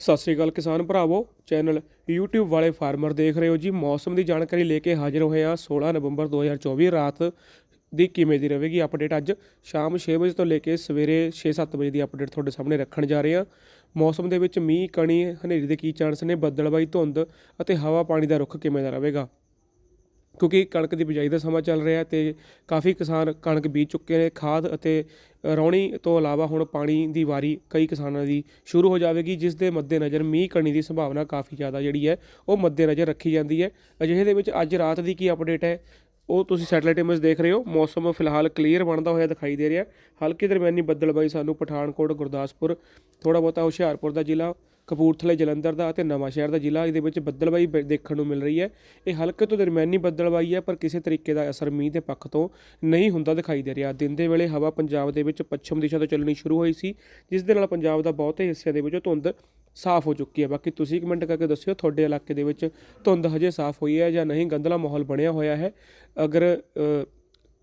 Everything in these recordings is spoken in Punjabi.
ਸਤਿ ਸ੍ਰੀ ਅਕਾਲ ਕਿਸਾਨ ਭਰਾਵੋ, ਚੈਨਲ YouTube ਵਾਲੇ ਫਾਰਮਰ ਦੇਖ ਰਹੇ ਹੋ ਜੀ। ਮੌਸਮ ਦੀ ਜਾਣਕਾਰੀ ਲੈ ਕੇ ਹਾਜ਼ਰ ਹੋਏ ਹਾਂ 16 ਨਵੰਬਰ 2024 ਰਾਤ ਦੀ ਕਿਵੇਂ ਦੀ ਰਹੇਗੀ ਅਪਡੇਟ ਅੱਜ। ਸ਼ਾਮ 6 ਵਜੇ ਤੋਂ ਲੈ ਕੇ ਸਵੇਰੇ 6-7 ਵਜੇ ਦੀ ਅਪਡੇਟ ਤੁਹਾਡੇ ਸਾਹਮਣੇ ਰੱਖਣ ਜਾ ਰਹੇ ਹਾਂ। ਮੌਸਮ ਦੇ ਵਿੱਚ ਮੀਂਹ, ਕਣੀ, ਹਨੇਰੀ ਦੇ ਕੀ ਚਾਂਸ ਨੇ, ਬੱਦਲਬਾਈ, ਧੁੰਦ ਅਤੇ ਹਵਾ, ਪਾਣੀ ਦਾ ਰੁੱਖ ਕਿਵੇਂ ਦਾ ਰਹੇਗਾ? ਕਿਉਂਕਿ ਕਣਕ ਦੀ ਬਿਜਾਈ ਦਾ ਸਮਾਂ ਚੱਲ ਰਿਹਾ ਹੈ ਤੇ ਕਾਫੀ ਕਿਸਾਨ ਕਣਕ ਬੀਜ ਚੁੱਕੇ ਨੇ, ਖਾਦ ਅਤੇ ਰੌਣੀ ਤੋਂ ਇਲਾਵਾ ਹੁਣ ਪਾਣੀ ਦੀ ਵਾਰੀ ਕਈ ਕਿਸਾਨਾਂ ਦੀ ਸ਼ੁਰੂ ਹੋ ਜਾਵੇਗੀ, ਜਿਸ ਦੇ ਮੱਦੇਨਜ਼ਰ ਮੀਂਹ ਕਣੀ ਦੀ ਸੰਭਾਵਨਾ ਕਾਫੀ ਜ਼ਿਆਦਾ ਜਿਹੜੀ ਹੈ, ਉਹ ਮੱਦੇਨਜ਼ਰ ਰੱਖੀ ਜਾਂਦੀ ਹੈ। ਅਜਿਹੇ ਦੇ ਵਿੱਚ ਅੱਜ ਰਾਤ ਦੀ ਕੀ ਅਪਡੇਟ ਹੈ? ਉਹ ਤੁਸੀਂ ਸੈਟਲਾਈਟ ਇਮੇਜ ਦੇਖ ਰਹੇ ਹੋ। ਮੌਸਮ ਫਿਲਹਾਲ ਕਲੀਅਰ ਬਣਦਾ ਹੋਇਆ ਦਿਖਾਈ ਦੇ ਰਿਹਾ ਹਲਕੀ ਦਰਮਿਆਨੀ ਬੱਦਲਬਾਈ ਸਾਨੂੰ ਪਠਾਨਕੋਟ, ਗੁਰਦਾਸਪੁਰ ਥੋੜਾ ਬਹੁਤਾ ਹੁਸ਼ਿਆਰਪੁਰ ਦਾ ਜ਼ਿਲ੍ਹਾ ਕਪੂਰਥਲੇ, ਜਲੰਧਰ ਦਾ ਅਤੇ ਨਵਾਂਸ਼ਹਿਰ ਦਾ ਜ਼ਿਲ੍ਹਾ। ਇਹਦੇ ਵਿੱਚ ਬੱਦਲਬਾਈ ਬ- ਦੇਖਣ ਨੂੰ ਮਿਲ ਰਹੀ ਹੈ। ਇਹ ਹਲਕੇ ਤੋਂ ਦਰਮਿਆਨੀ ਬੱਦਲਬਾਈ ਹੈ, ਪਰ ਕਿਸੇ ਤਰੀਕੇ ਦਾ ਅਸਰ ਮੀਂਹ ਦੇ ਪੱਖ ਤੋਂ ਨਹੀਂ ਹੁੰਦਾ ਦਿਖਾਈ ਦੇ ਰਿਹਾ। ਦਿਨ ਦੇ ਵੇਲੇ ਹਵਾ ਪੰਜਾਬ ਦੇ ਵਿੱਚ ਪੱਛਮ ਦਿਸ਼ਾ ਤੋਂ ਚੱਲਣੀ ਸ਼ੁਰੂ ਹੋਈ ਸੀ, ਜਿਸ ਦੇ ਨਾਲ ਪੰਜਾਬ ਦਾ ਬਹੁਤੇ ਹਿੱਸਿਆਂ ਦੇ ਵਿੱਚੋਂ ਧੁੰਦ ਸਾਫ਼ ਹੋ ਚੁੱਕੀ ਹੈ। ਬਾਕੀ ਤੁਸੀਂ ਕਮੈਂਟ ਕਰਕੇ ਦੱਸਿਓ, ਤੁਹਾਡੇ ਇਲਾਕੇ ਦੇ ਵਿੱਚ ਧੁੰਦ ਹਜੇ ਸਾਫ਼ ਹੋਈ ਹੈ ਜਾਂ ਨਹੀਂ? ਗੰਦਲਾ ਮਾਹੌਲ ਬਣਿਆ ਹੋਇਆ ਹੈ। ਅਗਰ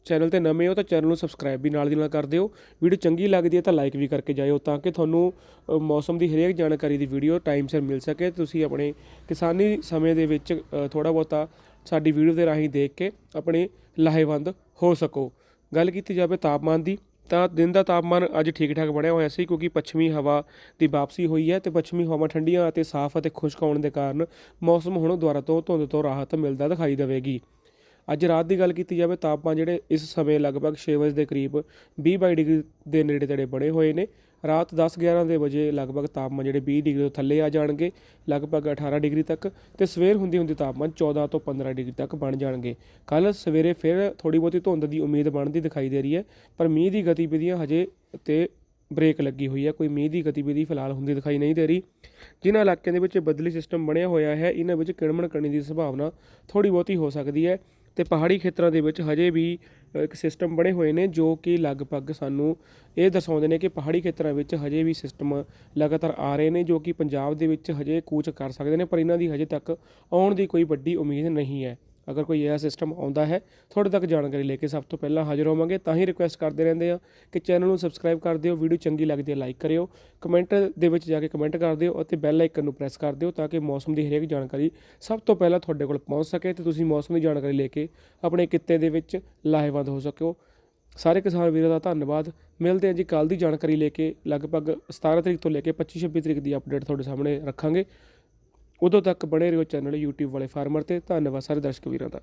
ਚੈਨਲ ਤੇ ਨਵੇਂ ਹੋ ਤਾਂ ਚੈਨਲ ਨੂੰ ਸਬਸਕ੍ਰਾਈਬ ਵੀ ਨਾਲ ਦੀ ਨਾਲ ਕਰ ਦਿਓ। ਵੀਡੀਓ ਚੰਗੀ ਲੱਗਦੀ ਹੈ ਤਾਂ ਲਾਈਕ ਵੀ ਕਰਕੇ ਜਾਇਓ ਤਾਂ ਕਿ ਤੁਹਾਨੂੰ ਮੌਸਮ ਦੀ ਹਰੇਕ ਜਾਣਕਾਰੀ ਦੀ ਵੀਡੀਓ ਟਾਈਮ ਸਿਰ ਮਿਲ ਸਕੇ। ਤੁਸੀਂ ਆਪਣੇ ਕਿਸਾਨੀ ਸਮੇਂ ਦੇ ਵਿੱਚ ਥੋੜਾ ਬਹੁਤਾ ਸਾਡੀ ਵੀਡੀਓ ਦੇ ਰਾਹੀਂ ਦੇਖ ਕੇ ਆਪਣੇ ਲਾਹੇਵੰਦ ਹੋ ਸਕੋ। ਗੱਲ ਕੀਤੀ ਜਾਵੇ ਤਾਪਮਾਨ ਦੀ, ਤਾਂ ਦਿਨ ਦਾ ਤਾਪਮਾਨ ਅੱਜ ਠੀਕ ਠਾਕ ਬਣਿਆ ਹੋਇਆ ਸੀ ਕਿਉਂਕਿ ਪੱਛਮੀ ਹਵਾ ਦੀ ਵਾਪਸੀ ਹੋਈ ਹੈ ਤੇ ਪੱਛਮੀ ਹਵਾ ਠੰਡੀਆਂ ਅਤੇ ਸਾਫ਼ ਅਤੇ ਖੁਸ਼ਕ ਹੋਣ ਦੇ ਕਾਰਨ ਮੌਸਮ ਹੁਣ ਦੁਬਾਰਾ ਤੋਂ ਧੁੰਦ ਤੋਂ ਰਾਹਤ ਮਿਲਦਾ ਦਿਖਾਈ ਦੇਵੇਗੀ। ਅੱਜ ਰਾਤ ਦੀ ਗੱਲ ਕੀਤੀ ਜਾਵੇ, ਤਾਪਮਾਨ ਜਿਹੜੇ ਇਸ ਸਮੇਂ ਲਗਭਗ 6 ਵਜੇ ਦੇ ਕਰੀਬ 20 ਬਾਈ ਡਿਗਰੀ ਦੇ ਨੇੜੇ ਤੇੜੇ ਬਣੇ ਹੋਏ ਨੇ। ਰਾਤ 10-11 ਦੇ ਵਜੇ ਲਗਭਗ ਤਾਪਮਾਨ ਜਿਹੜੇ 20 ਡਿਗਰੀ ਤੋਂ ਥੱਲੇ ਆ ਜਾਣਗੇ, ਲਗਭਗ 18 ਡਿਗਰੀ ਤੱਕ ਤੇ ਸਵੇਰ ਹੁੰਦੀ ਹੁੰਦੀ ਤਾਪਮਾਨ 14 ਤੋਂ 15 ਡਿਗਰੀ ਤੱਕ ਬਣ ਜਾਣਗੇ। ਕੱਲ ਸਵੇਰੇ ਫਿਰ ਥੋੜੀ ਬਹੁਤੀ ਧੁੰਦ ਦੀ ਉਮੀਦ ਬਣਦੀ ਦਿਖਾਈ ਦੇ ਰਹੀ ਹੈ, ਪਰ ਮੀਂਹ ਦੀ ਗਤੀਵਿਧੀਆਂ ਹਜੇ ਤੇ ਬ੍ਰੇਕ ਲੱਗੀ ਹੋਈ ਹੈ, ਕੋਈ ਮੀਂਹ ਦੀ ਗਤੀਵਿਧੀ ਫਿਲਹਾਲ ਹੁੰਦੀ ਦਿਖਾਈ ਨਹੀਂ ਦੇ ਰਹੀ। ਜਿਨ੍ਹਾਂ ਇਲਾਕਿਆਂ ਦੇ ਵਿੱਚ ਬਦਲੀ ਸਿਸਟਮ ਬਣਿਆ ਹੋਇਆ ਹੈ, ਇਹਨਾਂ ਵਿੱਚ ਕਿਣਮਣ ਕਰਨੀ ਦੀ ਸੰਭਾਵਨਾ ਥੋੜੀ ਬਹੁਤੀ ਹੋ ਸਕਦੀ ਹੈ। ਤੇ ਪਹਾੜੀ ਖੇਤਰਾਂ ਦੇ ਵਿੱਚ ਹਜੇ ਵੀ ਇੱਕ ਸਿਸਟਮ ਬਣੇ ਹੋਏ ਨੇ ਜੋ ਕਿ ਲਗਭਗ ਸਾਨੂੰ ਇਹ ਦਰਸਾਉਂਦੇ ਨੇ ਕਿ ਪਹਾੜੀ ਖੇਤਰਾਂ ਵਿੱਚ ਹਜੇ ਵੀ ਸਿਸਟਮ ਲਗਾਤਾਰ ਆ ਰਹੇ ਨੇ, ਜੋ ਕਿ ਪੰਜਾਬ ਦੇ ਵਿੱਚ ਹਜੇ ਕੂਚ ਕਰ ਸਕਦੇ ਨੇ, ਪਰ ਇਹਨਾਂ ਦੀ ਹਜੇ ਤੱਕ ਆਉਣ ਦੀ ਕੋਈ ਵੱਡੀ ਉਮੀਦ ਨਹੀਂ ਹੈ। ਅਗਰ ਕੋਈ ਇਹ ਸਿਸਟਮ ਆਉਂਦਾ ਹੈ, ਤੁਹਾਡੇ ਤੱਕ ਜਾਣਕਾਰੀ ਲੈ ਕੇ ਸਭ ਤੋਂ ਪਹਿਲਾਂ ਹਾਜ਼ਰ ਹੋਵਾਂਗੇ। ਤਾਂ ਹੀ ਰਿਕੁਐਸਟ ਕਰਦੇ ਰਹਿੰਦੇ ਆ ਕਿ ਚੈਨਲ ਨੂੰ ਸਬਸਕ੍ਰਾਈਬ ਕਰ ਦਿਓ ਵੀਡੀਓ ਚੰਗੀ ਲੱਗਦੀ ਹੈ ਲਾਈਕ ਕਰਿਓ। ਕਮੈਂਟ ਦੇ ਵਿੱਚ ਜਾ ਕੇ ਕਮੈਂਟ ਕਰ ਦਿਓ ਅਤੇ ਬੈਲ ਆਈਕਨ ਨੂੰ ਪ੍ਰੈਸ ਕਰ ਦਿਓ ਤਾਂ ਕਿ ਮੌਸਮ ਦੀ ਹਰੇਕ ਜਾਣਕਾਰੀ ਸਭ ਤੋਂ ਪਹਿਲਾਂ ਤੁਹਾਡੇ ਕੋਲ ਪਹੁੰਚ ਸਕੇ ਤੇ ਤੁਸੀਂ ਮੌਸਮ ਦੀ ਜਾਣਕਾਰੀ ਲੈ ਕੇ ਆਪਣੇ ਕਿੱਤੇ ਦੇ ਵਿੱਚ ਲਾਹੇਵੰਦ ਹੋ ਸਕੋ। ਸਾਰੇ ਕਿਸਾਨ ਵੀਰਾਂ ਦਾ ਧੰਨਵਾਦ। ਮਿਲਦੇ ਹਾਂ ਜੀ ਕੱਲ ਦੀ ਜਾਣਕਾਰੀ ਲੈ ਕੇ। ਲਗਭਗ 17 ਤਰੀਕ ਤੋਂ ਲੈ ਕੇ 25 26 ਤਰੀਕ ਦੀ ਅਪਡੇਟ ਤੁਹਾਡੇ ਸਾਹਮਣੇ ਰੱਖਾਂਗੇ। ਉਦੋਂ ਤੱਕ ਬਣੇ ਰਹੋ ਚੈਨਲ YouTube ਵਾਲੇ ਫਾਰਮਰ ਤੇ। ਧੰਨਵਾਦ ਸਾਰੇ ਦਰਸ਼ਕ ਵੀਰਾਂ ਦਾ।